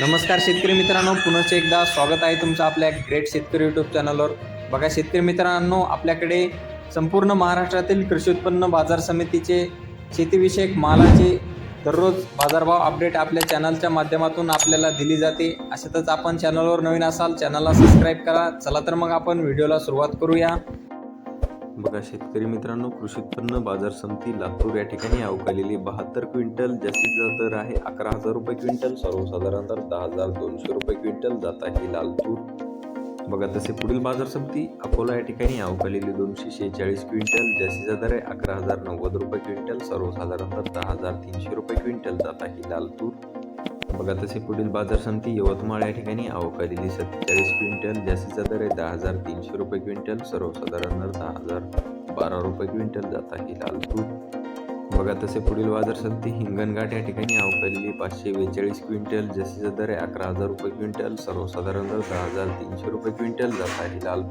नमस्कार शेतकरी मित्रांनो पुनश्च एकदा स्वागत आहे तुमचं आपल्या ग्रेट शेतकरी यूट्यूब चॅनलवर बघा शेतकरी मित्रांनो आपल्याकडे संपूर्ण महाराष्ट्रातील कृषी उत्पन्न बाजार समितीचे शेतीविषयक मालाचे दररोज बाजारभाव अपडेट आपल्या चॅनलच्या माध्यमातून आपल्याला दिली जाते. अशातच आपण चॅनलवर नवीन असाल चॅनलला सबस्क्राईब करा. चला तर मग आपण व्हिडिओला सुरुवात करूया. बघा शेतकरी मित्रांनो कृषी उत्पन्न बाजार समिती लातूर या ठिकाणी अवकालेली बहात्तर क्विंटल जास्तीत जास्त दर आहे. अकरा हजार रुपये क्विंटल सर्वसाधारण दर दहा हजार दोनशे रुपये क्विंटल जात आहे लाल तूर. बघा तसे पुढील बाजार समिती अकोला या ठिकाणी अवकालेली दोनशे शेहेचाळीस क्विंटल जास्तीचा दर आहे. अकरा हजार नव्वद रुपये क्विंटल सर्वसाधारण दर दहा हजार तीनशे रुपये क्विंटल जात आहे लाल तूर. बघा तसे पुढील बाजार समिती यवतमाळ या ठिकाणी अवकाळी सत्तेचाळीस क्विंटल जास्तीचा दर आहे दहा हजार तीनशे रुपये क्विंटल. सर्वसाधारण दर दहा हजार बारा रुपये क्विंटल जात आहे लाल तूर. बघा तसे पुढील बाजार समती हिंगणघाट या ठिकाणी अवकाळी पाचशे बेचाळीस क्विंटल. जास्तीचा दर आहे अकरा हजार रुपये क्विंटल. सर्वसाधारण दर दहा हजार तीनशे रुपये क्विंटल जात आहे लाल